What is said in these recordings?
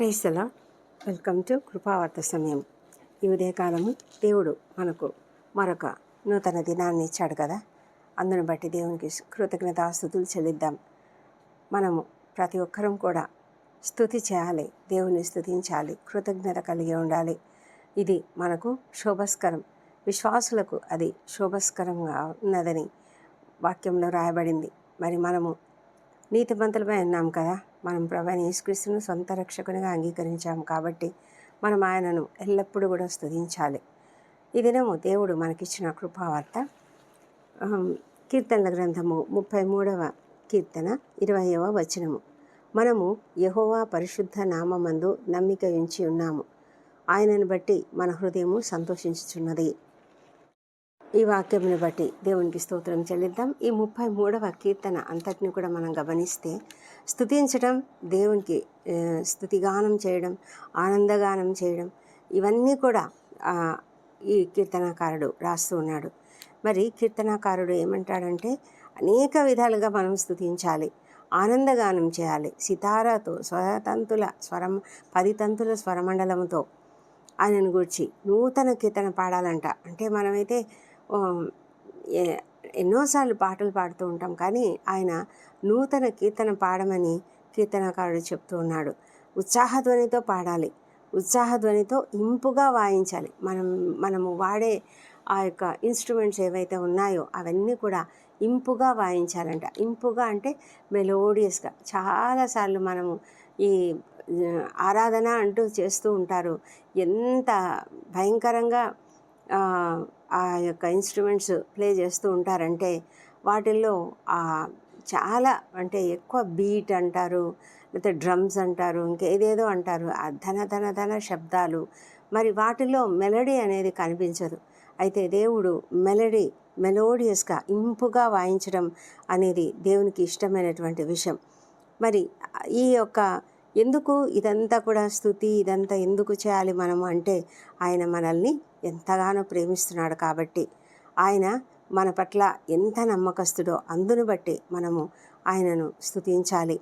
క్రైస్తల? Welcome to కృపావార్త సమయం. ఈ ఉదయకాలము దేవుడు మనకు మరొక నూతన దినాన్ని ఇచ్చాడు కదా? అందును బట్టి దేవునికి కృతజ్ఞతాస్థుతులు చెల్లిద్దాం. మనము ప్రతి ఒక్కరం కూడా స్థుతి చేయాలి దేవుని స్థుతించాలి కృతజ్ఞత కలిగి ఉండాలి. ఇది మనకు శోభస్కరం. విశ్వాసులకు అది శోభస్కరంగా ఉన్నదని వాక్యంలో రాయబడింది. మరి మనము నీతిమంతులమై ఉన్నాం కదా? మనం ప్రభాని యేసుక్రీస్తును సొంత రక్షకునిగా అంగీకరించాము కాబట్టి మనం ఆయనను ఎల్లప్పుడూ కూడా స్థుతించాలి ఈ దినము దేవుడు మనకిచ్చిన కృపావార్త. కీర్తనల గ్రంథము ముప్పై మూడవ కీర్తన ఇరవయవ వచనము. మనము యహోవా పరిశుద్ధ నామందు నమ్మిక ఉంచి ఉన్నాము. ఆయనను బట్టి మన హృదయము సంతోషించుచున్నది. ఈ వాక్యంని బట్టి దేవునికి స్తోత్రం చెల్లిద్దాం. ఈ ముప్పై మూడవ కీర్తన అంతటిని కూడా మనం గమనిస్తే స్థుతించడం దేవునికి స్థుతిగానం చేయడం ఆనందగానం చేయడం ఇవన్నీ కూడా ఈ కీర్తనాకారుడు రాస్తూ ఉన్నాడు. మరి కీర్తనాకారుడు ఏమంటాడంటే అనేక విధాలుగా మనం స్థుతించాలి ఆనందగానం చేయాలి సితారాతో స్వతంతుల స్వరం పది తంతుల స్వరమండలంతో ఆయనను గురించి నూతన కీర్తన పాడాలంట. అంటే మనమైతే ఎన్నోసార్లు పాటలు పాడుతూ ఉంటాం. కానీ ఆయన నూతన కీర్తన పాడమని కీర్తనకారుడు చెప్తూ ఉన్నాడు. ఉత్సాహధ్వనితో పాడాలి. ఉత్సాహధ్వనితో ఇంపుగా వాయించాలి. మనం మనము వాడే ఆ యొక్క ఇన్స్ట్రుమెంట్స్ ఏవైతే ఉన్నాయో అవన్నీ కూడా ఇంపుగా వాయించాలంట. ఇంపుగా అంటే మెలోడియస్గా. చాలాసార్లు మనము ఈ ఆరాధన అంటూ చేస్తూ ఉంటారు. ఎంత భయంకరంగా ఆ, యొక్క ఇన్స్ట్రుమెంట్స్ ప్లే చేస్తూ ఉంటారంటే వాటిల్లో చాలా అంటే ఎక్కువ బీట్ అంటారు లేకపోతే డ్రమ్స్ అంటారు ఇంకేదేదో అంటారు. ఆ ధన ధన ధన శబ్దాలు. మరి వాటిలో మెలడీ అనేది కనిపించదు. అయితే దేవుడు మెలడీ మెలోడియస్గా ఇంపుగా వాయించడం అనేది దేవునికి ఇష్టమైనటువంటి విషయం. మరి ఈ యొక్క ఎందుకు ఇదంతా కూడా స్థుతి ఇదంతా ఎందుకు చేయాలి మనము అంటే ఆయన మనల్ని ఎంతగానో ప్రేమిస్తున్నాడు కాబట్టి. ఆయన మన పట్ల ఎంత నమ్మకస్తుడో అందును బట్టి మనము ఆయనను స్థుతించాలి.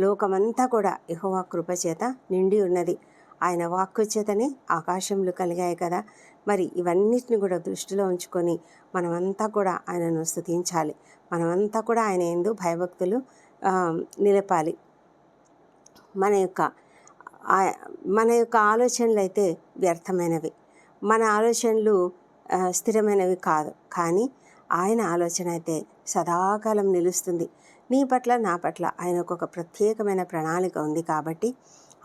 లోకమంతా కూడా యహోవా కృపచేత నిండి ఉన్నది. ఆయన వాక్కు చేతనే ఆకాశములు కలిగాయి కదా. మరి ఇవన్నిటిని కూడా దృష్టిలో ఉంచుకొని మనమంతా కూడా ఆయనను స్థుతించాలి. మనమంతా కూడా ఆయన ఎందు భయభక్తులు నిలపాలి. మన యొక్క మన యొక్క ఆలోచనలు అయితే వ్యర్థమైనవి. మన ఆలోచనలు స్థిరమైనవి కాదు. కానీ ఆయన ఆలోచన అయితే సదాకాలం నిలుస్తుంది. నీ పట్ల నా పట్ల ఆయనకు ఒక ప్రత్యేకమైన ప్రణాళిక ఉంది కాబట్టి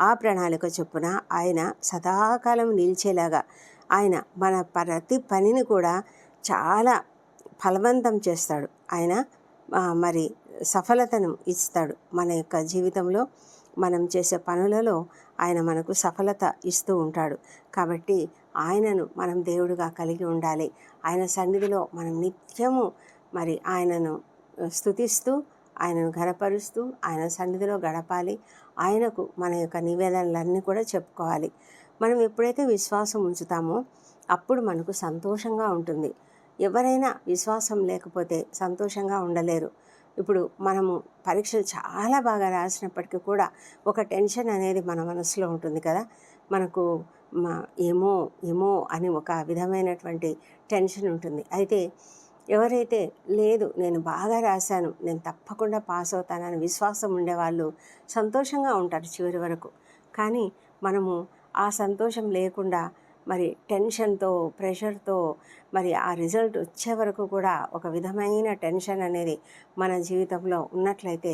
ఆ ప్రణాళిక చొప్పున ఆయన సదాకాలం నిలిచేలాగా ఆయన మన ప్రతి పనిని కూడా చాలా ఫలవంతం చేస్తాడు. ఆయన మరి సఫలతను ఇస్తాడు మన యొక్క జీవితంలో. మనం చేసే పనులలో ఆయన మనకు సఫలత ఇస్తూ ఉంటాడు. కాబట్టి ఆయనను మనం దేవుడుగా కలిగి ఉండాలి. ఆయన సన్నిధిలో మనం నిత్యము మరి ఆయనను స్థుతిస్తూ ఆయనను ఘనపరుస్తూ ఆయన సన్నిధిలో గడపాలి. ఆయనకు మన యొక్క నివేదనలన్నీ కూడా చెప్పుకోవాలి. మనం ఎప్పుడైతే విశ్వాసం ఉంచుతామో అప్పుడు మనకు సంతోషంగా ఉంటుంది. ఎవరైనా విశ్వాసం లేకపోతే సంతోషంగా ఉండలేరు. ఇప్పుడు మనము పరీక్షలు చాలా బాగా రాసినప్పటికీ కూడా ఒక టెన్షన్ అనేది మన మనసులో ఉంటుంది కదా. మనకు మా ఏమో ఏమో అని ఒక విధమైనటువంటి టెన్షన్ ఉంటుంది. అయితే ఎవరైతే లేదు నేను బాగా రాశాను నేను తప్పకుండా పాస్ అవుతానని విశ్వాసం ఉండేవాళ్ళు సంతోషంగా ఉంటారు చివరి వరకు. కానీ మనము ఆ సంతోషం లేకుండా మరి టెన్షన్తో ప్రెషర్తో మరి ఆ రిజల్ట్ వచ్చే వరకు కూడా ఒక విధమైన టెన్షన్ అనేది మన జీవితంలో ఉన్నట్లయితే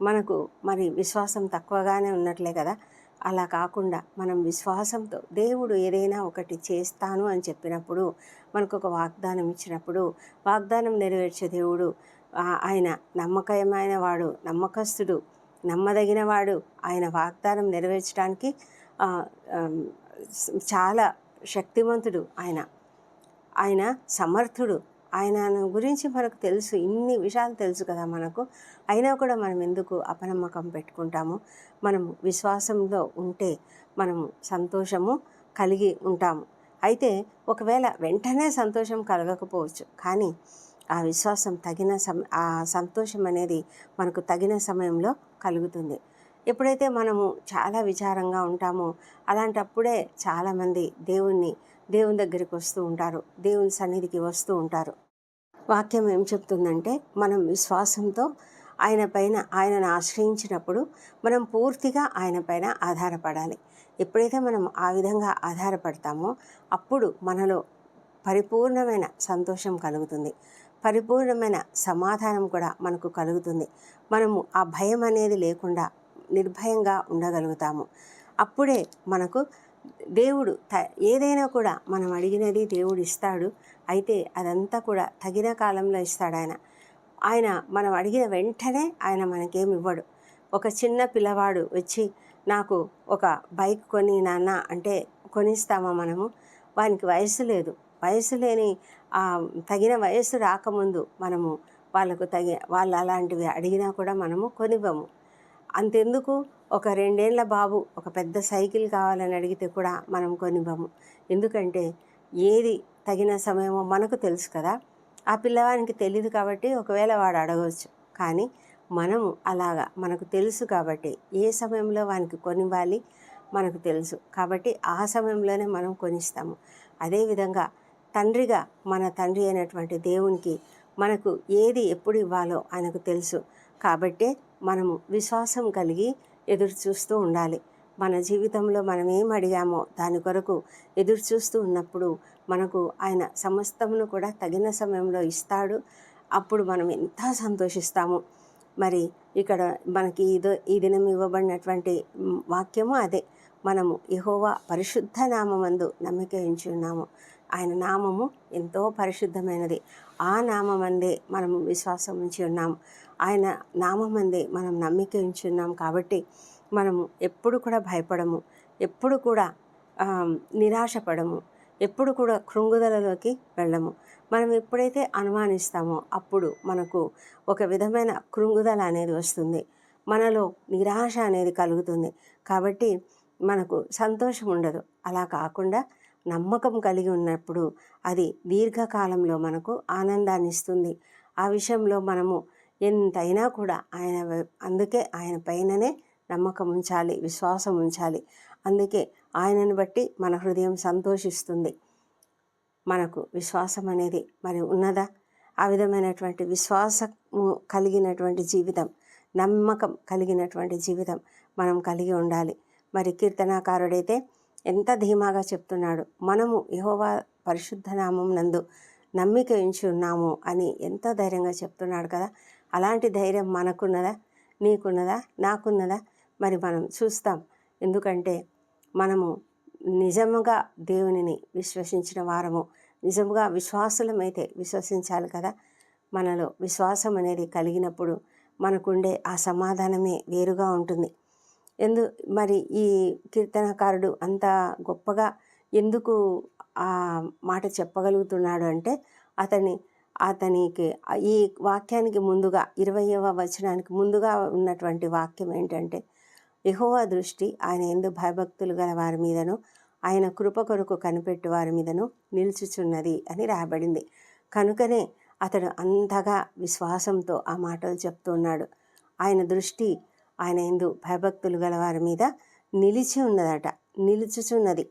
మనకు మరి విశ్వాసం తక్కువగానే ఉన్నట్లే కదా! అలా కాకుండా మనం విశ్వాసంతో దేవుడు ఏదైనా ఒకటి చేస్తాను అని చెప్పినప్పుడు మనకు ఒక వాగ్దానం ఇచ్చినప్పుడు వాగ్దానం నెరవేర్చే దేవుడు ఆయన నమ్మకమైన వాడు నమ్మకస్తుడు నమ్మదగిన వాడు ఆయన వాగ్దానం నెరవేర్చడానికి చాలా శక్తివంతుడు ఆయన. ఆయన సమర్థుడు. ఆయన గురించి మనకు తెలుసు. ఇన్ని విషయాలు తెలుసు కదా మనకు. అయినా కూడా మనం ఎందుకు అపనమ్మకం పెట్టుకుంటాము? మనము విశ్వాసంలో ఉంటే మనము సంతోషము కలిగి ఉంటాము. అయితే ఒకవేళ వెంటనే సంతోషం కలగకపోవచ్చు. కానీ ఆ విశ్వాసం తగిన సమ ఆ సంతోషం అనేది మనకు తగిన సమయంలో కలుగుతుంది. ఎప్పుడైతే మనము చాలా విచారంగా ఉంటామో అలాంటప్పుడే చాలామంది దేవుణ్ణి దేవుని దగ్గరికి వస్తూ ఉంటారు. దేవుని సన్నిధికి వస్తూ ఉంటారు. వాక్యం ఏం చెప్తుందంటే మనం విశ్వాసంతో ఆయన పైన ఆయనను ఆశ్రయించినప్పుడు మనం పూర్తిగా ఆయన పైన ఆధారపడాలి. ఎప్పుడైతే మనం ఆ విధంగా ఆధారపడతామో అప్పుడు మనలో పరిపూర్ణమైన సంతోషం కలుగుతుంది. పరిపూర్ణమైన సమాధానం కూడా మనకు కలుగుతుంది. మనము ఆ భయం అనేది లేకుండా నిర్భయంగా ఉండగలుగుతాము. అప్పుడే మనకు దేవుడు త ఏదైనా కూడా మనం అడిగినది దేవుడు ఇస్తాడు. అయితే అదంతా కూడా తగిన కాలంలో ఇస్తాడు ఆయన. ఆయన మనం అడిగిన వెంటనే ఆయన మనకేం ఇవ్వడు. ఒక చిన్న పిల్లవాడు వచ్చి నాకు ఒక బైక్ కొని నాన్న అంటే కొనిస్తామా మనము? వానికి వయసు లేదు. వయసు లేని తగిన వయసు రాకముందు మనము వాళ్ళకు తగి వాళ్ళు అలాంటివి అడిగినా కూడా మనము కొనివ్వము. అంతెందుకు? ఒక రెండేళ్ళ బాబు ఒక పెద్ద సైకిల్ కావాలని అడిగితే కూడా మనం కొనివ్వము. ఎందుకంటే ఏది తగిన సమయమో మనకు తెలుసు కదా. ఆ పిల్లవానికి తెలియదు కాబట్టి ఒకవేళ వాడు అడగవచ్చు కానీ మనము అలాగా మనకు తెలుసు కాబట్టి ఏ సమయంలో వానికి కొనివ్వాలి మనకు తెలుసు. కాబట్టి ఆ సమయంలోనే మనం కొనిస్తాము. అదేవిధంగా తండ్రిగా మన తండ్రి అయినటువంటి దేవునికి మనకు ఏది ఎప్పుడు ఇవ్వాలో ఆయనకు తెలుసు. కాబట్టే మనము విశ్వాసం కలిగి ఎదురు చూస్తూ ఉండాలి. మన జీవితంలో మనం ఏం అడిగామో దాని కొరకు ఎదురు చూస్తూ ఉన్నప్పుడు మనకు ఆయన సమస్తమును కూడా తగిన సమయంలో ఇస్తాడు. అప్పుడు మనం ఎంత సంతోషిస్తాము. మరి ఇక్కడ మనకి ఇదో ఈ దినం ఇవ్వబడినటువంటి వాక్యము అదే. మనము యహోవా పరిశుద్ధ నామందు నమ్మిక ఉంచి ఉన్నాము. ఆయన నామము ఎంతో పరిశుద్ధమైనది. ఆ నామందే మనము విశ్వాసం ఉంచి ఉన్నాము. ఆయన నామందే మనం నమ్మిక ఉంచున్నాం కాబట్టి మనము ఎప్పుడు కూడా భయపడము ఎప్పుడు కూడా నిరాశపడము ఎప్పుడు కూడా కృంగుదలలోకి వెళ్ళము. మనం ఎప్పుడైతే అనుమానిస్తామో అప్పుడు మనకు ఒక విధమైన కృంగుదల అనేది వస్తుంది. మనలో నిరాశ అనేది కలుగుతుంది. కాబట్టి మనకు సంతోషం ఉండదు. అలా కాకుండా నమ్మకం కలిగి ఉన్నప్పుడు అది దీర్ఘకాలంలో మనకు ఆనందాన్ని ఇస్తుంది ఆ విషయంలో మనము ఎంతైనా కూడా ఆయన అందుకే ఆయన పైననే నమ్మకం ఉంచాలి విశ్వాసం ఉంచాలి. అందుకే ఆయనను బట్టి మన హృదయం సంతోషిస్తుంది. మనకు విశ్వాసం అనేది మరి ఉన్నదా? ఆ విధమైనటువంటి విశ్వాసము కలిగినటువంటి జీవితం నమ్మకం కలిగినటువంటి జీవితం మనం కలిగి ఉండాలి. మరి కీర్తనాకారుడైతే ఎంత ధీమాగా చెప్తున్నాడు మనము యహోవా పరిశుద్ధ నామం నందు నమ్మిక ఉంచి ఉన్నాము అని ఎంత ధైర్యంగా చెప్తున్నాడు కదా. అలాంటి ధైర్యం మనకున్నదా? నీకున్నదా? నాకున్నదా? మరి మనం చూస్తాం. ఎందుకంటే మనము నిజముగా దేవునిని విశ్వసించిన వారము. నిజముగా విశ్వాసులమైతే విశ్వసించాలి కదా? మనలో విశ్వాసం అనేది కలిగినప్పుడు మనకుండే ఆ సమాధానమే వేరుగా ఉంటుంది. ఎందు మరి ఈ కీర్తనకారుడు అంత గొప్పగా ఎందుకు ఆ మాట చెప్పగలుగుతున్నాడు అంటే అతని అతనికి ఈ వాక్యానికి ముందుగా ఇరవయవ వచనానికి ముందుగా ఉన్నటువంటి వాక్యం ఏంటంటే యహోవా దృష్టి ఆయన ఎందు భయభక్తులు గల వారి మీదను ఆయన కృప కొరకు కనిపెట్టు వారి మీదను నిలుచుచున్నది అని రాయబడింది. కనుకనే అతడు అంతగా విశ్వాసంతో ఆ మాటలు చెప్తున్నాడు. ఆయన దృష్టి ఆయన ఎందు భయభక్తులు గల వారి మీద నిలిచి ఉన్నదట నిలుచుచున్నది.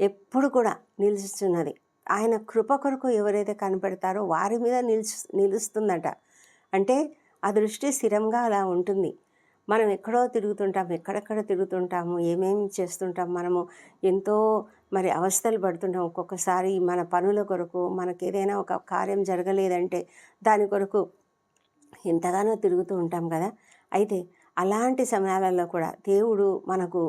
ఎప్పుడు కూడా నిలుచుచున్నది. ఆయన కృప కొరకు ఎవరైతే కనపడతారో వారి మీద నిలుచు నిలుస్తుందట. అంటే ఆ దృష్టి స్థిరంగా అలా ఉంటుంది. మనం ఎక్కడో తిరుగుతుంటాం ఎక్కడెక్కడ తిరుగుతుంటాము ఏమేమి చేస్తుంటాం మనము ఎంతో మరి అవస్థలు పడుతుంటాం. ఒక్కొక్కసారి మన పనుల కొరకు మనకి ఏదైనా ఒక కార్యం జరగలేదంటే దాని కొరకు ఎంతగానో తిరుగుతూ ఉంటాం కదా. అయితే అలాంటి సమయాలలో కూడా దేవుడు మనకు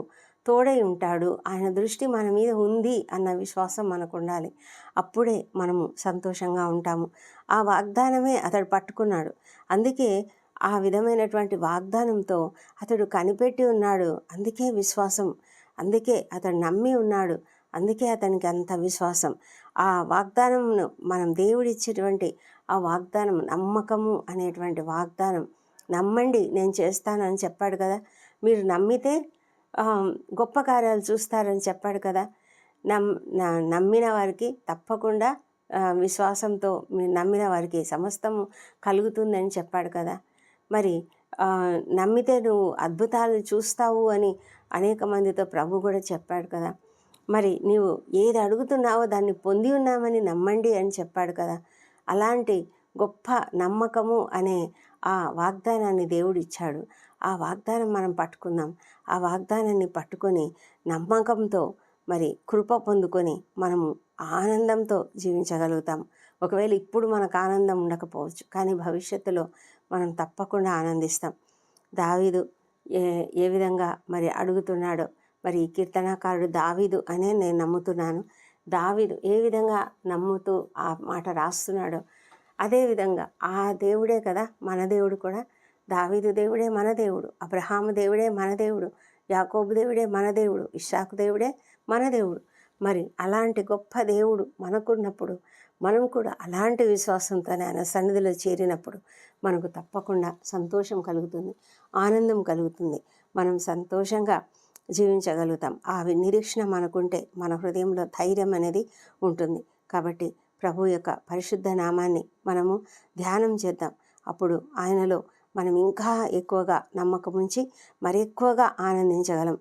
తోడై ఉంటాడు. ఆయన దృష్టి మన మీద ఉంది అన్న విశ్వాసం మనకు ఉండాలి. అప్పుడే మనము సంతోషంగా ఉంటాము. ఆ వాగ్దానమే అతడు పట్టుకున్నాడు. అందుకే ఆ విధమైనటువంటి వాగ్దానంతో అతడు కనిపెట్టి ఉన్నాడు. అందుకే విశ్వాసం. అందుకే అతడు నమ్మి ఉన్నాడు. అందుకే అతనికి అంత విశ్వాసం. ఆ వాగ్దానంను మనం దేవుడిచ్చేటువంటి ఆ వాగ్దానం నమ్మకము అనేటువంటి వాగ్దానం. నమ్మండి నేను చేస్తానని చెప్పాడు కదా. మీరు నమ్మితే గొప్ప కార్యాలు చూస్తారని చెప్పాడు కదా. నమ్ నమ్మిన వారికి తప్పకుండా విశ్వాసంతో మీరు నమ్మిన వారికి సమస్తము కలుగుతుందని చెప్పాడు కదా. మరి నమ్మితే నువ్వు అద్భుతాలు చూస్తావు అని అనేక మందితో ప్రభు కూడా చెప్పాడు కదా. మరి నీవు ఏది అడుగుతున్నావో దాన్ని పొంది ఉన్నామని నమ్మండి అని చెప్పాడు కదా. అలాంటి గొప్ప నమ్మకము అనే ఆ వాగ్దానాన్ని దేవుడు ఇచ్చాడు. ఆ వాగ్దానం మనం పట్టుకుందాం. ఆ వాగ్దానాన్ని పట్టుకొని నమ్మకంతో మరి కృప పొందుకొని మనము ఆనందంతో జీవించగలుగుతాం. ఒకవేళ ఇప్పుడు మనకు ఆనందం ఉండకపోవచ్చు కానీ భవిష్యత్తులో మనం తప్పకుండా ఆనందిస్తాం. దావీదు ఏ ఏ విధంగా మరి అడుగుతున్నాడో మరి ఈ కీర్తనాకారుడు దావీదు అనే నేను నమ్ముతున్నాను. దావీదు ఏ విధంగా నమ్ముతూ ఆ మాట రాస్తున్నాడో అదేవిధంగా ఆ దేవుడే కదా మన దేవుడు కూడా దావీదు దేవుడే మన దేవుడు అబ్రహాము దేవుడే మన దేవుడు యాకోబు దేవుడే మన దేవుడు ఇషాకు దేవుడే మన దేవుడు. మరి అలాంటి గొప్ప దేవుడు మనకున్నప్పుడు మనం కూడా అలాంటి విశ్వాసంతోనే ఆయన సన్నిధిలో చేరినప్పుడు మనకు తప్పకుండా సంతోషం కలుగుతుంది ఆనందం కలుగుతుంది. మనం సంతోషంగా జీవించగలుగుతాం. ఆ నిరీక్షణ మనకుంటే మన హృదయంలో ధైర్యం అనేది ఉంటుంది. కాబట్టి ప్రభు యొక్క పరిశుద్ధ నామాన్ని మనము ధ్యానం చేద్దాం. అప్పుడు ఆయనలో మనం ఇంకా ఎక్కువగా నమ్మకం ఉంచి మరి ఎక్కువగా ఆనందించగలం.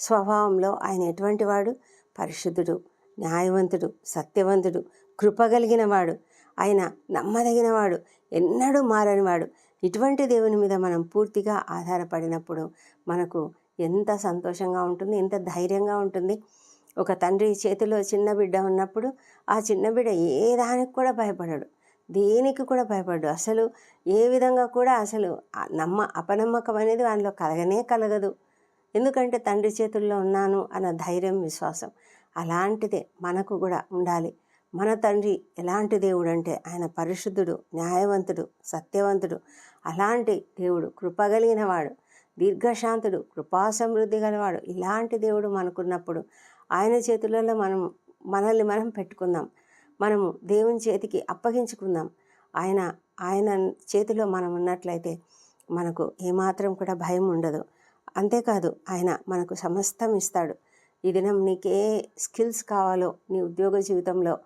స్వభావంలో ఆయన ఎటువంటి వాడు? పరిశుద్ధుడు న్యాయవంతుడు సత్యవంతుడు కృపగలిగిన వాడు. ఆయన నమ్మదగినవాడు ఎన్నడూ మారనివాడు ఇటువంటి దేవుని మీద మనం పూర్తిగా ఆధారపడినప్పుడు మనకు ఎంత సంతోషంగా ఉంటుంది ఎంత ధైర్యంగా ఉంటుంది. ఒక తండ్రి చేతిలో చిన్న బిడ్డ ఉన్నప్పుడు ఆ చిన్న బిడ్డ ఏ దానికి కూడా భయపడడు. దేనికి కూడా భయపడ్డు. అసలు ఏ విధంగా కూడా అసలు నమ్మ అపనమ్మకం అనేది వానిలో కలగనే కలగదు. ఎందుకంటే తండ్రి చేతుల్లో ఉన్నాను అన్న ధైర్యం విశ్వాసం అలాంటిదే మనకు కూడా ఉండాలి. మన తండ్రి ఎలాంటి దేవుడు అంటే ఆయన పరిశుద్ధుడు న్యాయవంతుడు సత్యవంతుడు. అలాంటి దేవుడు కృపగలిగిన వాడు దీర్ఘశాంతుడు కృపాసమృద్ధి గలవాడు. ఇలాంటి దేవుడు మనకున్నప్పుడు ఆయన చేతులలో మనం మనల్ని మనం పెట్టుకుందాం. మనము దేవుని చేతికి అప్పగించుకుందాం. ఆయన ఆయన చేతిలో మనం ఉన్నట్లయితే మనకు ఏమాత్రం కూడా భయం ఉండదు. అంతేకాదు ఆయన మనకు సమస్తం ఇస్తాడు. ఈ దినం నీకే స్కిల్స్ కావాలో నీ ఉద్యోగ జీవితంలో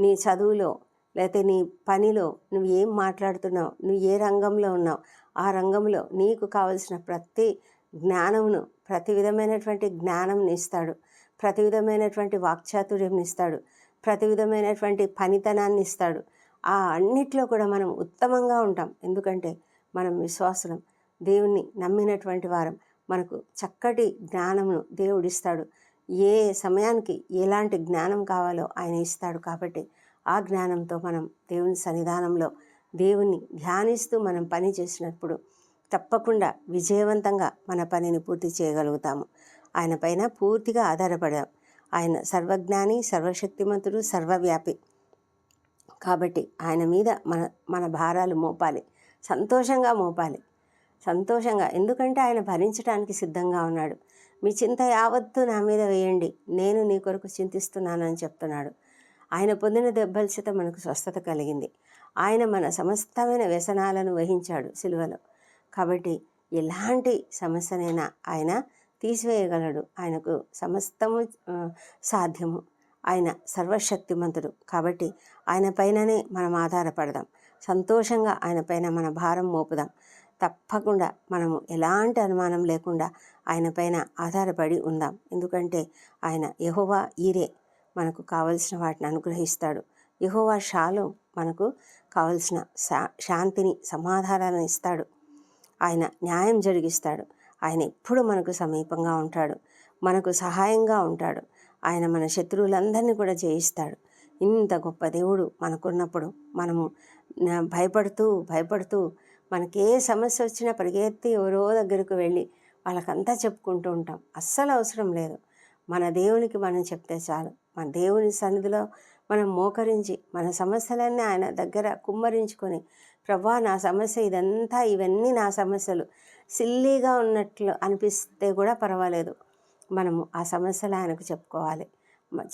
నీ చదువులో లేకపోతే నీ పనిలో నువ్వు ఏం మాట్లాడుతున్నావు నువ్వు ఏ రంగంలో ఉన్నావు ఆ రంగంలో నీకు కావలసిన ప్రతి జ్ఞానమును ప్రతి విధమైనటువంటి జ్ఞానంని ఇస్తాడు. ప్రతి విధమైనటువంటి వాక్చాతుర్యం ఇస్తాడు. ప్రతి విధమైనటువంటి పనితనాన్ని ఇస్తాడు ఆ అన్నిట్లో కూడా మనం ఉత్తమంగా ఉంటాం. ఎందుకంటే మనం విశ్వాసులం. దేవుణ్ణి నమ్మినటువంటి వారం. మనకు చక్కటి జ్ఞానమును దేవుడిస్తాడు. ఏ సమయానికి ఎలాంటి జ్ఞానం కావాలో ఆయన ఇస్తాడు కాబట్టి ఆ జ్ఞానంతో మనం దేవుని సన్నిధానంలో దేవుణ్ణి ధ్యానిస్తూ మనం పని చేసినప్పుడు తప్పకుండా విజయవంతంగా మన పనిని పూర్తి చేయగలుగుతాము. ఆయన పైన పూర్తిగా ఆధారపడాం ఆయన సర్వజ్ఞాని సర్వశక్తిమంతుడు సర్వవ్యాపి. కాబట్టి ఆయన మీద మన మన భారాలు మోపాలి. సంతోషంగా మోపాలి. సంతోషంగా. ఎందుకంటే ఆయన భరించడానికి సిద్ధంగా ఉన్నాడు. మీ చింత యావత్తు నా మీద వేయండి. నేను నీ కొరకు చింతిస్తున్నాను అని చెప్తున్నాడు. ఆయన పొందిన దెబ్బల చేత మనకు స్వస్థత కలిగింది. ఆయన మన సమస్తమైన వ్యసనాలను వహించాడు సిలువలో. కాబట్టి ఎలాంటి సమస్యనైనా ఆయన తీసివేయగలడు. ఆయనకు సమస్తము సాధ్యము. ఆయన సర్వశక్తిమంతుడు. కాబట్టి ఆయన పైననే మనం ఆధారపడదాం. సంతోషంగా ఆయన పైన మన భారం మోపుదాం. తప్పకుండా మనము ఎలాంటి అనుమానం లేకుండా ఆయన పైన ఆధారపడి ఉందాం. ఎందుకంటే ఆయన యహోవా ఈరే మనకు కావలసిన వాటిని అనుగ్రహిస్తాడు. యహోవా షాలు మనకు కావలసిన శా శాంతిని సమాధానాలను ఇస్తాడు. ఆయన న్యాయం జరిగిస్తాడు. ఆయన ఎప్పుడు మనకు సమీపంగా ఉంటాడు. మనకు సహాయంగా ఉంటాడు. ఆయన మన శత్రువులందరినీ కూడా జయిస్తాడు. ఇంత గొప్ప దేవుడు మనకున్నప్పుడు మనము భయపడుతూ భయపడుతూ మనకి ఏ సమస్య వచ్చినా పరిగెత్తి ఎవరో దగ్గరకు వెళ్ళి వాళ్ళకంతా చెప్పుకుంటూ ఉంటాం. అస్సలు అవసరం లేదు. మన దేవునికి మనం చెప్తే చాలు. మన దేవుని సన్నిధిలో మనం మోకరించి మన సమస్యలన్నీ ఆయన దగ్గర కుమ్మరించుకొని ప్రభా నా సమస్య ఇదంతా ఇవన్నీ నా సమస్యలు. సిల్లీగా ఉన్నట్లు అనిపిస్తే కూడా పర్వాలేదు. మనము ఆ సమస్యలు ఆయనకు చెప్పుకోవాలి.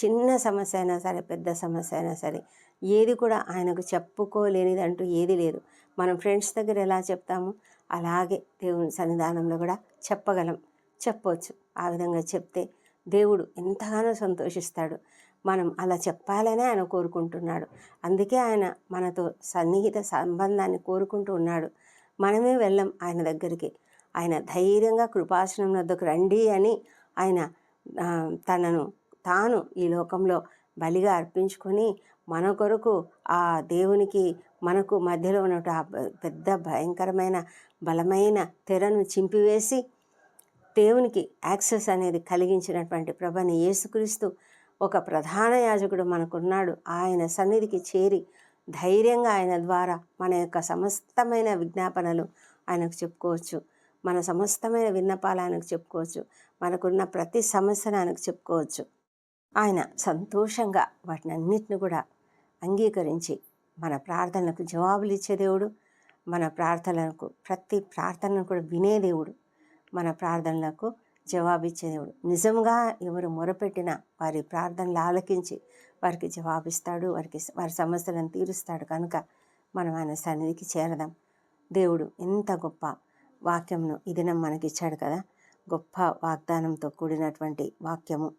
చిన్న సమస్య అయినా సరే పెద్ద సమస్య అయినా సరే ఏది కూడా ఆయనకు చెప్పుకోలేనిది అంటూ ఏది లేదు. మనం ఫ్రెండ్స్ దగ్గర ఎలా చెప్తాము అలాగే దేవుని సన్నిధానంలో కూడా చెప్పగలం చెప్పవచ్చు ఆ విధంగా చెప్తే దేవుడు ఎంతగానో సంతోషిస్తాడు. మనం అలా చెప్పాలనే ఆయన కోరుకుంటున్నాడు. అందుకే ఆయన మనతో సన్నిహిత సంబంధాన్ని కోరుకుంటూ ఉన్నాడు. మనమే వెళ్ళం ఆయన దగ్గరికి. ఆయన ధైర్యంగా కృపాసనం వద్దకు రండి అని ఆయన తనను తాను ఈ లోకంలో బలిగా అర్పించుకొని మన కొరకు ఆ దేవునికి మనకు మధ్యలో ఉన్న ఆ పెద్ద భయంకరమైన బలమైన తెరను చింపివేసి దేవునికి యాక్సెస్ అనేది కలిగించినటువంటి ప్రభని యేసుక్రీస్తు ఒక ప్రధాన యాజకుడు మనకున్నాడు. ఆయన సన్నిధికి చేరి ధైర్యంగా ఆయన ద్వారా మన యొక్క సమస్తమైన విజ్ఞాపనలు ఆయనకు చెప్పుకోవచ్చు. మన సమస్తమైన విన్నపాలు ఆయనకు చెప్పుకోవచ్చు. మనకున్న ప్రతి సమస్యను ఆయనకు చెప్పుకోవచ్చు. ఆయన సంతోషంగా వాటిని అన్నిటిని కూడా అంగీకరించి మన ప్రార్థనలకు జవాబులు ఇచ్చే దేవుడు. మన ప్రార్థనలకు ప్రతి ప్రార్థనను కూడా వినే దేవుడు. మన ప్రార్థనలకు జవాబిచ్చే దేవుడు. నిజంగా ఎవరు మొరపెట్టినా వారి ప్రార్థనలు ఆలకించి వారికి జవాబిస్తాడు వారికి వారి సమస్యలను తీరుస్తాడు. కనుక మనం ఆయన సన్నిధికి చేరదాం. దేవుడు ఎంత గొప్ప వాక్యంను ఈ దినం మనకిచ్చాడు కదా. గొప్ప వాగ్దానంతో కూడినటువంటి వాక్యము.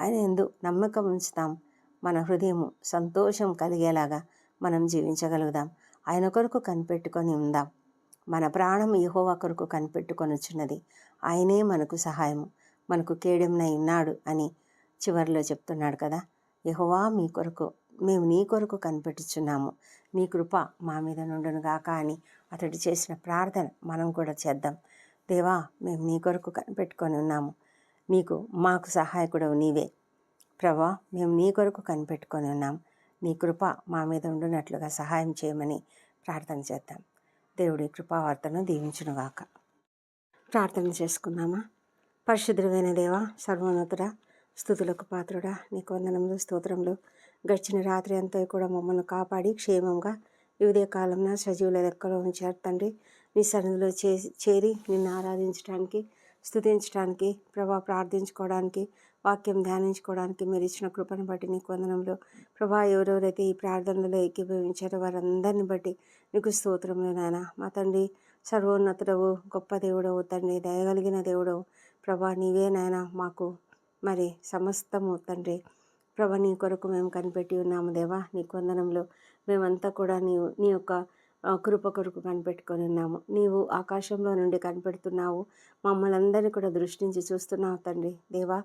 ఆయన ఎందు నమ్మకం ఉంచుతాం. మన హృదయము సంతోషం కలిగేలాగా మనం జీవించగలుగుదాం. ఆయన కొరకు కనిపెట్టుకొని ఉందాం. మన ప్రాణం యహోవా కొరకు కనిపెట్టుకొని వచ్చినది ఆయనే మనకు సహాయము. మనకు కేడెంనై ఉన్నాడు అని చివరిలో చెప్తున్నాడు కదా. యహోవా మీ కొరకు మేము నీ కొరకు కనిపెట్టుచున్నాము. నీ కృప మా మీద నుండునుగాక అని అతడు చేసిన ప్రార్థన మనం కూడా చేద్దాం. దేవా మేము నీ కొరకు కనిపెట్టుకొని ఉన్నాము. నీకు మాకు సహాయకుడవు నీవే. ప్రభా మేము నీ కొరకు కనిపెట్టుకొని ఉన్నాం. నీ కృప మా మీద ఉండునట్లుగా సహాయం చేయమని ప్రార్థన చేద్దాం. దేవుడి కృపావార్తను దీవించునుగాక ప్రార్థన చేసుకుందామా? పరిశుద్ధమైన దేవ సర్వోన్నతుడ స్థుతులకు పాత్రుడా నీకు వందనములు స్తోత్రములు. గడిచిన రాత్రి అంతా కూడా మమ్మల్ని కాపాడి క్షేమంగా వివిధ కాలంలో సజీవుల లెక్కలో ఉంచారు తండ్రి నీ సన్నిధిలో చే చేరి నిన్ను ఆరాధించడానికి స్థుతించడానికి ప్రభా ప్రార్థించుకోవడానికి వాక్యం ధ్యానించుకోవడానికి మీరు ఇచ్చిన కృపను బట్టి నీకు వందనంలో ప్రభా ఎవరెవరైతే ఈ ప్రార్థనలో ఏకీభవించారో వారందరిని బట్టి నీకు స్తోత్రంలో నాయన. మా తండ్రి సర్వోన్నతుడవు గొప్ప దేవుడవు తండ్రి దయగలిగిన దేవుడవు. ప్రభా నీవే నాయన మాకు మరి సమస్తము తండ్రి. ప్రభా నీ కొరకు మేము కనిపెట్టి ఉన్నాము దేవా. నీ కొందనంలో మేమంతా కూడా నీ నీ యొక్క కృప కొరకు కనిపెట్టుకొని ఉన్నాము. నీవు ఆకాశంలో నుండి కనిపెడుతున్నావు. మమ్మల్ని అందరినీ కూడా దృష్టించి చూస్తున్నావు తండ్రి. దేవా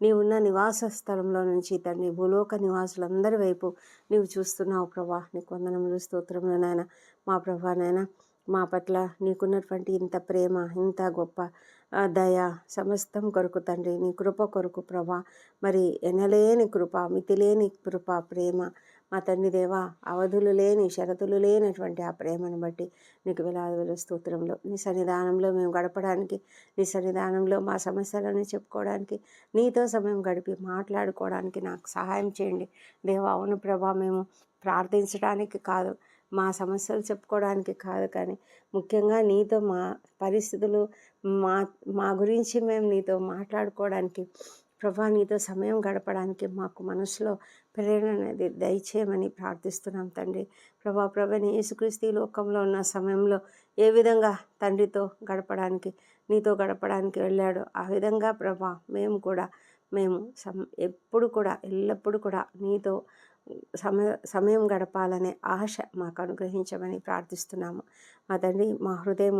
నీవున్న నివాస స్థలంలో నుంచి తండ్రి భూలోక నివాసులందరి వైపు నీవు చూస్తున్నావు ప్రభా. నీ కొందనములు స్తోత్రంలో నాయన. మా ప్రభా నాయన మా పట్ల నీకున్నటువంటి ఇంత ప్రేమ ఇంత గొప్ప దయ సమస్తం కొరకు తండ్రి నీ కృప కొరకు ప్రభా. మరి ఎనలేని కృప మితిలేని కృప ప్రేమ మా తండ్రి దేవా అవధులు లేని షరతులు లేనటువంటి ఆ ప్రేమను బట్టి నీకు వేలాది వేల స్తోత్రంలో నీ సన్నిధానంలో మేము గడపడానికి నీ సన్నిధానంలో మా సమస్యలను చెప్పుకోవడానికి నీతో సమయం గడిపి మాట్లాడుకోవడానికి నాకు సహాయం చేయండి. దేవా అవును ప్రభా మేము ప్రార్థించడానికి కాదు మా సమస్యలు చెప్పుకోవడానికి కాదు కానీ ముఖ్యంగా నీతో మా పరిస్థితులు మా మా గురించి మేము నీతో మాట్లాడుకోవడానికి ప్రభా నీతో సమయం గడపడానికి మాకు మనసులో ప్రేరణ అనేది దయచేయమని ప్రార్థిస్తున్నాం తండ్రి. ప్రభా ప్రభని యేసుక్రీస్తు లోకంలో ఉన్న సమయంలో ఏ విధంగా తండ్రితో గడపడానికి నీతో గడపడానికి వెళ్ళాడో ఆ విధంగా ప్రభా మేము కూడా మేము సమ్ ఎప్పుడు కూడా ఎల్లప్పుడూ కూడా నీతో సమయ సమయం గడపాలనే ఆశ మాకు అనుగ్రహించమని ప్రార్థిస్తున్నాము. మా తండ్రి మా హృదయం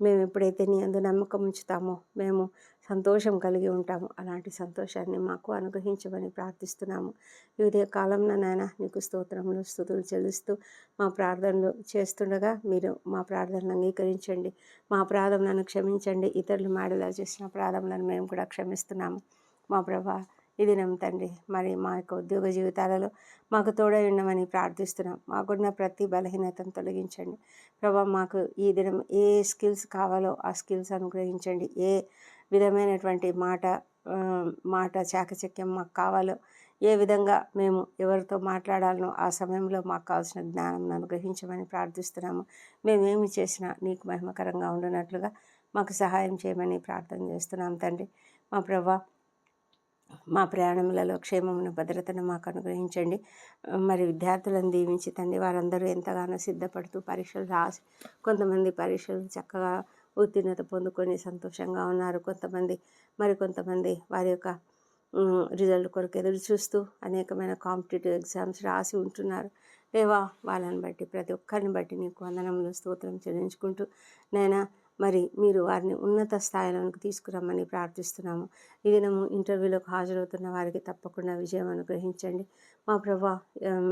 మేము ఎప్పుడైతే నీ అందు నమ్మకం ఉంచుతామో మేము సంతోషం కలిగి ఉంటాము. అలాంటి సంతోషాన్ని మాకు అనుగ్రహించమని ప్రార్థిస్తున్నాము. ఈ ఉదయ కాలంలో నాయన నీకు స్తోత్రములు స్థుతులు చెల్లిస్తూ మా ప్రార్థనలు చేస్తుండగా మీరు మా ప్రార్థనలు అంగీకరించండి. మా ప్రార్థనలను క్షమించండి. ఇతరులు మాడలా చేసిన ప్రార్థనలను మేము కూడా క్షమిస్తున్నాము. మా ప్రభా ఇది దినం తండ్రి మరి మా యొక్క ఉద్యోగ జీవితాలలో మాకు తోడై ఉండమని ప్రార్థిస్తున్నాం. మాకున్న ప్రతి బలహీనతను తొలగించండి. ప్రభా మాకు ఈ దినం ఏ స్కిల్స్ కావాలో ఆ స్కిల్స్ అనుగ్రహించండి. ఏ విధమైనటువంటి మాట మాట చాకచక్యం మాకు కావాలో ఏ విధంగా మేము ఎవరితో మాట్లాడాలనో ఆ సమయంలో మాకు కావాల్సిన జ్ఞానం అనుగ్రహించమని ప్రార్థిస్తున్నాము. మేమేమి చేసినా నీకు మహిమకరంగా ఉండనట్లుగా మాకు సహాయం చేయమని ప్రార్థన చేస్తున్నాం తండ్రి. మా ప్రభా మా ప్రయాణములలో క్షేమమును భద్రతను మాకు అనుగ్రహించండి. మరి విద్యార్థులను దీవించి తండ్రి వారందరూ ఎంతగానో సిద్ధపడుతూ పరీక్షలు రాసి కొంతమంది పరీక్షలు చక్కగా ఉత్తీర్ణత పొందుకొని సంతోషంగా ఉన్నారు. కొంతమంది మరి కొంతమంది వారి యొక్క రిజల్ట్ కొరకు ఎదురు చూస్తూ అనేకమైన కాంపిటేటివ్ ఎగ్జామ్స్ రాసి ఉంటున్నారు. దేవా వాళ్ళని బట్టి ప్రతి ఒక్కరిని బట్టి నీకు వందనములు స్తోత్రం చెల్లించుకుంటూ నైనా మరి మీరు వారిని ఉన్నత స్థాయిలోనికి తీసుకురమ్మని ప్రార్థిస్తున్నాము. ఈ దినము ఇంటర్వ్యూలకు హాజరవుతున్న వారికి తప్పకుండా విజయం అనుగ్రహించండి. మా ప్రభా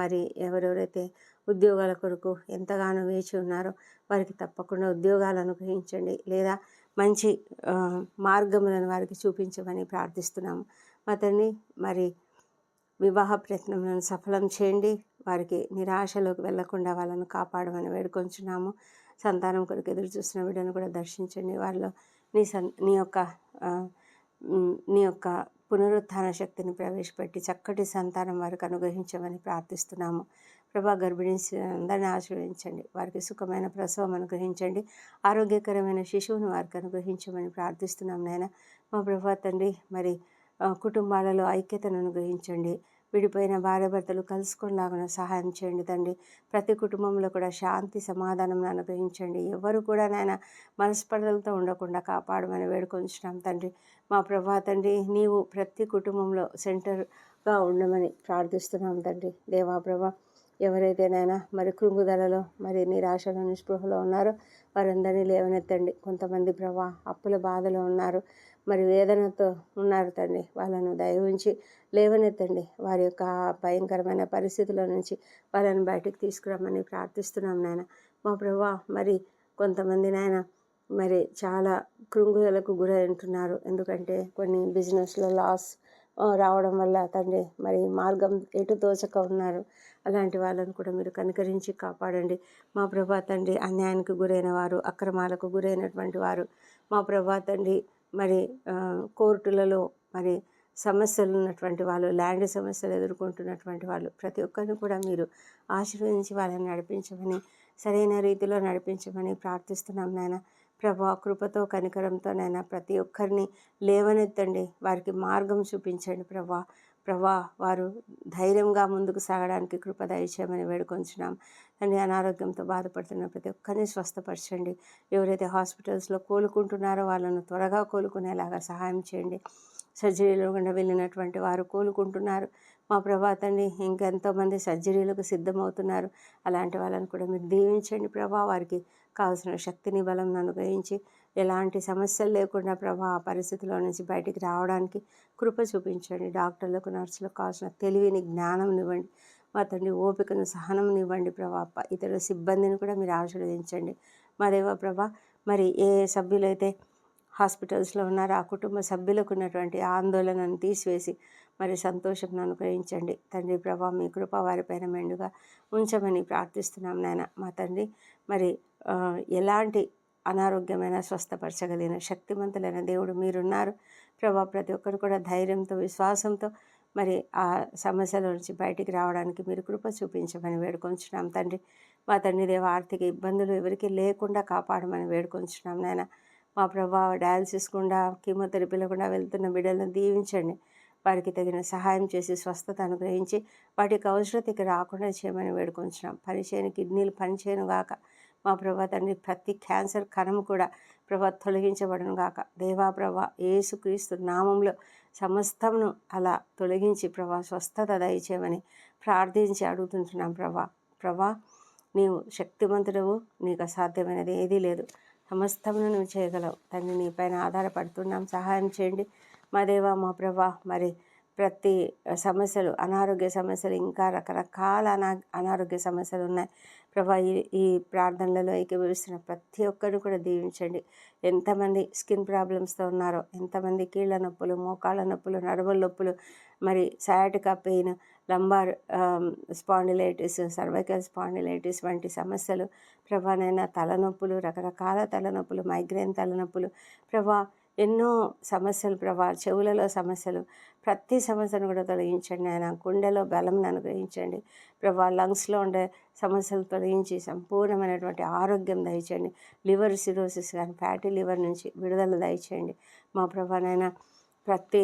మరి ఎవరెవరైతే ఉద్యోగాల కొరకు ఎంతగానో వేచి ఉన్నారో వారికి తప్పకుండా ఉద్యోగాలు అనుగ్రహించండి. లేదా మంచి మార్గములను వారికి చూపించమని ప్రార్థిస్తున్నాము. అతన్ని మరి వివాహ ప్రయత్నములను సఫలం చేయండి. వారికి నిరాశలోకి వెళ్ళకుండా వాళ్ళను కాపాడమని వేడుకొంచున్నాము. సంతానం కొరకు ఎదురు చూస్తున్న బిడ్డను కూడా దర్శించండి. వారిలో నీ సన్ నీ యొక్క నీ యొక్క పునరుత్థాన శక్తిని ప్రవేశపెట్టి చక్కటి సంతానం వారికి అనుగ్రహించమని ప్రార్థిస్తున్నాము. ప్రభా గర్భిణీ అందరిని ఆశీర్వదించండి. వారికి సుఖమైన ప్రసవం అనుగ్రహించండి. ఆరోగ్యకరమైన శిశువును వారికి అనుగ్రహించమని ప్రార్థిస్తున్నాం నాయన. మా ప్రభా తండ్రి మరి కుటుంబాలలో ఐక్యతను అనుగ్రహించండి. విడిపోయిన భార్యభర్తలు కలుసుకునేలాగా సహాయం చేయండి తండ్రి. ప్రతి కుటుంబంలో కూడా శాంతి సమాధానం అనుగ్రహించండి. ఎవరు కూడా నాయన మనస్పర్ధలతో ఉండకుండా కాపాడమని వేడుకొంచున్నాం తండ్రి. మా ప్రభా తండ్రి నీవు ప్రతి కుటుంబంలో సెంటర్గా ఉండమని ప్రార్థిస్తున్నాం తండ్రి. దేవా ప్రభా ఎవరైతే నాయన మరి కృంగుదలలో మరి నిరాశలో నిస్పృహలో ఉన్నారో వారందరినీ లేవనెత్తండి. కొంతమంది ప్రభా అప్పుల బాధలో ఉన్నారు. మరి వేదనతో ఉన్నారు తండ్రి. వాళ్ళను దయ ఉంచి లేవనెత్తండి. వారి యొక్క భయంకరమైన పరిస్థితుల నుంచి వాళ్ళని బయటికి తీసుకురమ్మని ప్రార్థిస్తున్నాం నాయన. మా ప్రభా మరి కొంతమంది నాయన మరి చాలా కృంగులకు గురై ఉంటున్నారు ఎందుకంటే కొన్ని బిజినెస్లో లాస్ రావడం వల్ల తండ్రి మరి మార్గం ఎటు తోచక ఉన్నారు. అలాంటి వాళ్ళని కూడా మీరు కనికరించి కాపాడండి. మా ప్రభా తండ్రి అన్యాయానికి గురైన వారు అక్రమాలకు గురైనటువంటి వారు. మా ప్రభా తండ్రి మరి కోర్టులలో మరి సమస్యలు ఉన్నటువంటి వాళ్ళు ల్యాండ్ సమస్యలు ఎదుర్కొంటున్నటువంటి వాళ్ళు ప్రతి ఒక్కరిని కూడా మీరు ఆశీర్వదించి వాళ్ళని నడిపించమని సరైన రీతిలో నడిపించమని ప్రార్థిస్తున్నాం నాయన. ప్రభా కృపతో కనికరంతో నాయన ప్రతి ఒక్కరిని లేవనెత్తండి. వారికి మార్గం చూపించండి ప్రభా. ప్రభా వారు ధైర్యంగా ముందుకు సాగడానికి కృప దయచేయమని వేడుకొంచున్నాం. తండ్రి అనారోగ్యంతో బాధపడుతున్న ప్రతి ఒక్కరిని స్వస్థపరచండి. ఎవరైతే హాస్పిటల్స్లో కోలుకుంటున్నారో వాళ్ళను త్వరగా కోలుకునేలాగా సహాయం చేయండి. సర్జరీలో గుండా వెళ్ళినటువంటి వారు కోలుకుంటున్నారు. మా ప్రభా తండ్రి ఇంకెంతోమంది సర్జరీలకు సిద్ధమవుతున్నారు. అలాంటి వాళ్ళని కూడా మీరు దీవించండి ప్రభా. వారికి కావాల్సిన శక్తిని బలం అనుగ్రహించి ఎలాంటి సమస్యలు లేకుండా ప్రభా ఆ పరిస్థితిలో నుంచి బయటికి రావడానికి కృప చూపించండి. డాక్టర్లకు నర్సులకు కావాల్సిన తెలివిని జ్ఞానం ఇవ్వండి మా తండ్రి ఓపికను సహనం ఇవ్వండి ప్రభా. ఇతర సిబ్బందిని కూడా మీరు ఆశీర్వదించండి. మా దేవ ప్రభా మరి ఏ సభ్యులైతే హాస్పిటల్స్లో ఉన్నారో ఆ కుటుంబ సభ్యులకు ఉన్నటువంటి ఆందోళనను తీసివేసి మరి సంతోషం అనుగ్రహించండి. తండ్రి ప్రభా మీ కృప వారిపైన మెండుగా ఉంచమని ప్రార్థిస్తున్నాం నాయన. మా తండ్రి మరి ఎలాంటి అనారోగ్యమైన స్వస్థపరచగలిగిన శక్తివంతులైన దేవుడు మీరున్నారు. ప్రభా ప్రతి ఒక్కరు కూడా ధైర్యంతో విశ్వాసంతో మరి ఆ సమస్యల నుంచి బయటికి రావడానికి మీరు కృప చూపించమని వేడుకొంచున్నాం. తండ్రి మా తండ్రి దేవ ఆర్థిక ఇబ్బందులు ఎవరికి లేకుండా కాపాడమని వేడుకొంచున్నాం. నాయన మా ప్రభా డయాలసిస్ గుండా కీమోథెరపీలో గుండా వెళ్తున్న బిడ్డలను దీవించండి. వారికి తగిన సహాయం చేసి స్వస్థత అనుగ్రహించి వాటికి అవసరతకి రాకుండా చేయమని వేడుకొంచున్నాం. పనిచేయని కిడ్నీలు పనిచేయను గాక. మా ప్రభా తండ్రి ప్రతి క్యాన్సర్ కణము కూడా ప్రభా తొలగించబడను గాక. దేవా ప్రభా యేసుక్రీస్తు నామంలో సమస్తమును అలా తొలగించి ప్రభా స్వస్థత దయచేయమని ప్రార్థించి అడుగుతుంటున్నాం ప్రభా. ప్రభా నీవు శక్తివంతుడవు నీకు అసాధ్యమైనది ఏదీ లేదు. సమస్తమును నువ్వు చేయగలవు. తండ్రి నీ పైన ఆధారపడుతున్నాం. సహాయం చేయండి. మా దేవా మా ప్రభా మరి ప్రతి సమస్యలు అనారోగ్య సమస్యలు ఇంకా రకరకాల అనా అనారోగ్య సమస్యలు ఉన్నాయి. ప్రభా ఈ ఈ ప్రార్థనలలో ఏకీభవిస్తున్న ప్రతి ఒక్కరిని కూడా దీవించండి. ఎంతమంది స్కిన్ ప్రాబ్లమ్స్తో ఉన్నారో ఎంతమంది కీళ్ళ నొప్పులు మోకాళ్ళ నొప్పులు నడుమల నొప్పులు మరి sciatica pain lumbar spondylitis cervical spondylitis వంటి సమస్యలు ప్రభానైనా తలనొప్పులు రకరకాల తలనొప్పులు మైగ్రేన్ తలనొప్పులు ప్రభా ఎన్నో సమస్యలు ప్రభా చెవులలో సమస్యలు. ప్రతి సమస్యను కూడా తొలగించండి ఆయన. గుండెలో బలం అనుగ్రహించండి. ప్రభా లంగ్స్లో ఉండే సమస్యలు తొలగించి సంపూర్ణమైనటువంటి ఆరోగ్యం దయచేయండి. లివర్ సిరోసిస్ కానీ ఫ్యాటీ లివర్ నుంచి విడుదల దయచేయండి. మా ప్రభానైనా ప్రతి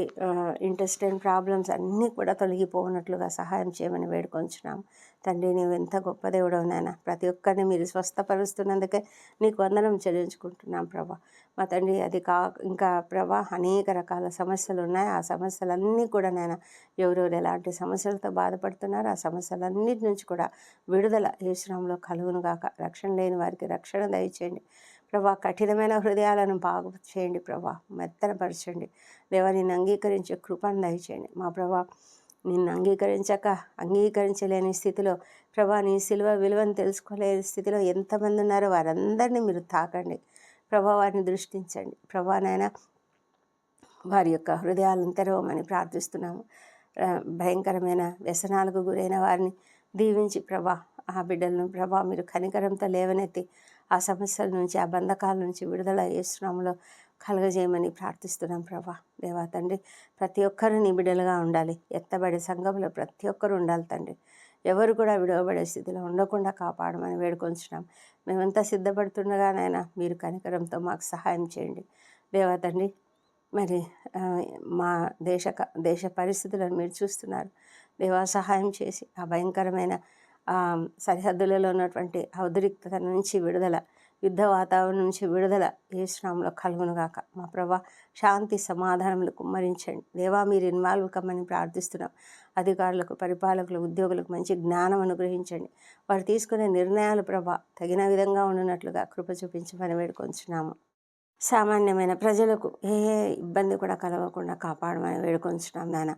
ఇంటెస్టైన్ ప్రాబ్లమ్స్ అన్నీ కూడా తొలగిపోనట్లుగా సహాయం చేయమని వేడుకొంచున్నాం. తండ్రి నీవు ఎంత గొప్ప దేవుడవు నాయన. ప్రతి ఒక్కరిని మీరు స్వస్థపరుస్తున్నందుకే నీకు వందనం చెల్లించుకుంటున్నాం ప్రభా. మా తండ్రి అది కా ఇంకా ప్రభా అనేక రకాల సమస్యలు ఉన్నాయి. ఆ సమస్యలన్నీ కూడా నేను ఎవరెవరు ఎలాంటి సమస్యలతో బాధపడుతున్నారు ఆ సమస్యలన్నిటి నుంచి కూడా విడుదల ఏ శ్రమంలో కలుగును గాక. రక్షణ లేని వారికి రక్షణ దయచేయండి. ప్రభా కఠినమైన హృదయాలను బాగు చేయండి ప్రభా మెత్తనపరచండి. దేవా నిన్ను అంగీకరించే కృపను దయచేయండి. మా ప్రభా నిన్ను అంగీకరించక అంగీకరించలేని స్థితిలో ప్రభా నీ సిలువ విలువను తెలుసుకోలేని స్థితిలో ఎంతమంది ఉన్నారో వారందరినీ మీరు తాకండి. ప్రభా వారిని దృష్టించండి. ప్రభా నాయన వారి యొక్క హృదయాలను తెరవమని ప్రార్థిస్తున్నాము. భయంకరమైన వ్యసనాలకు గురైన వారిని దీవించి ప్రభా ఆ బిడ్డలను ప్రభా మీరు కనికరంతో లేవనెత్తి ఆ సమస్యల నుంచి ఆ బంధకాల నుంచి విడుదల చేస్తున్నాములో కలగజేయమని ప్రార్థిస్తున్నాం ప్రభా. దేవా తండ్రి ప్రతి ఒక్కరూ నీ బిడ్డలుగా ఉండాలి. ఎత్తబడే సంఘంలో ప్రతి ఒక్కరు ఉండాలి తండ్రి. ఎవరు కూడా విడవబడే స్థితిలో ఉండకుండా కాపాడమని వేడుకొంచున్నాం. మేమంతా సిద్ధపడుతుండగానైనా మీరు కనికరంతో మాకు సహాయం చేయండి. దేవా తండ్రి మరి మా దేశ క- దేశ పరిస్థితులను మీరు చూస్తున్నారు. దేవా సహాయం చేసి ఆ భయంకరమైన సరిహద్దులలో ఉన్నటువంటి ఔద్రిక్తత నుంచి విడుదల యుద్ధ వాతావరణం నుంచి విడుదల ఏ శ్రామంలో కలుగునుగాక. మా ప్రభా శాంతి సమాధానములు కుమ్మరించండి. దేవా మీరు ఇన్వాల్వ్ కమ్మని ప్రార్థిస్తున్నాం. అధికారులకు పరిపాలకులు ఉద్యోగులకు మంచి జ్ఞానం అనుగ్రహించండి. వారు తీసుకునే నిర్ణయాలు ప్రభా తగిన విధంగా ఉండినట్లుగా కృప చూపించమని వేడుకొంచున్నాము. సామాన్యమైన ప్రజలకు ఏ ఇబ్బంది కూడా కలగకుండా కాపాడమని వేడుకొంచున్నాం నాన్న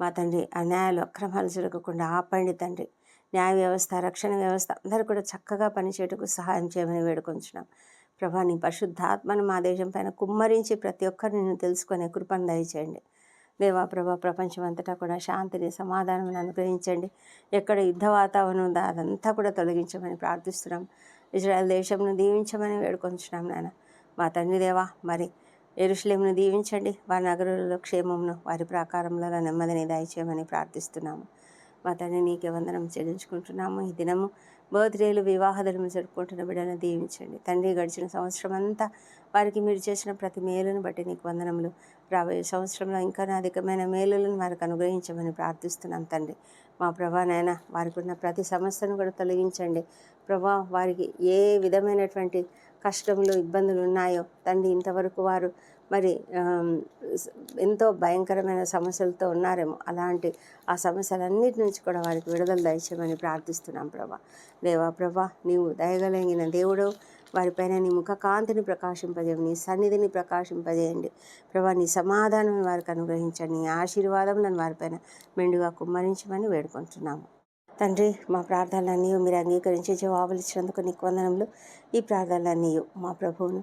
మా తండ్రి అన్యాయాలు అక్రమాలు జరగకుండా ఆపండి తండ్రి. న్యాయ వ్యవస్థ రక్షణ వ్యవస్థ అందరూ కూడా చక్కగా పనిచేయటకు సహాయం చేయమని వేడుకొంచున్నాం. ప్రభా నీ పరిశుద్ధాత్మను మా దేశం పైన కుమ్మరించి ప్రతి ఒక్కరిని తెలుసుకునే కృపను దయచేయండి. దేవా ప్రభా ప్రపంచం అంతటా కూడా శాంతిని సమాధానం అనుగ్రహించండి. ఎక్కడ యుద్ధ వాతావరణం ఉందో అదంతా కూడా తొలగించమని ప్రార్థిస్తున్నాం. ఇజ్రాయెల్ దేశంను దీవించమని వేడుకొంచున్నాం నాన్న మా తండ్రి దేవా మరి ఎరుషులేమును దీవించండి. వారి నగరులలో క్షేమమును వారి ప్రాకారంలో నెమ్మదిని దయచేయమని ప్రార్థిస్తున్నాము. మా తండ్రి నీకే వందనం చెల్లించుకుంటున్నాము. ఈ దినము బర్త్డేలు వివాహదలను జరుపుకుంటున్న బిడ్డను దీవించండి. తండ్రి గడిచిన సంవత్సరం అంతా వారికి మీరు చేసిన ప్రతి మేలును బట్టి నీకు వందనములు రాబోయే సంవత్సరంలో ఇంకా అధికమైన మేలులను వారికి అనుగ్రహించమని ప్రార్థిస్తున్నాం తండ్రి. మా ప్రభా నాయన వారికి ఉన్న ప్రతి సమస్యను కూడా తొలగించండి. ప్రభా వారికి ఏ విధమైనటువంటి కష్టములు ఇబ్బందులు ఉన్నాయో తండ్రి ఇంతవరకు వారు మరి ఎంతో భయంకరమైన సమస్యలతో ఉన్నారేమో. అలాంటి ఆ సమస్యలన్నిటి నుంచి కూడా వారికి విడుదల దయచేయమని ప్రార్థిస్తున్నాం ప్రభా. దేవా ప్రభా నీవు దయగలిగిన దేవుడు వారిపైన నీ ముఖ కాంతిని ప్రకాశింపజేయండి నీ సన్నిధిని ప్రకాశింపజేయండి. ప్రభా నీ సమాధానం వారికి అనుగ్రహించండి నీ ఆశీర్వాదం నన్ను వారిపైన మెండుగా కుమ్మరించమని వేడుకుంటున్నాము. తండ్రి మా ప్రార్థనలన్నీ మీరు అంగీకరించి జవాబులు ఇచ్చినందుకు నీకు వందనములు. ఈ ప్రార్థనలన్నీ మా ప్రభువును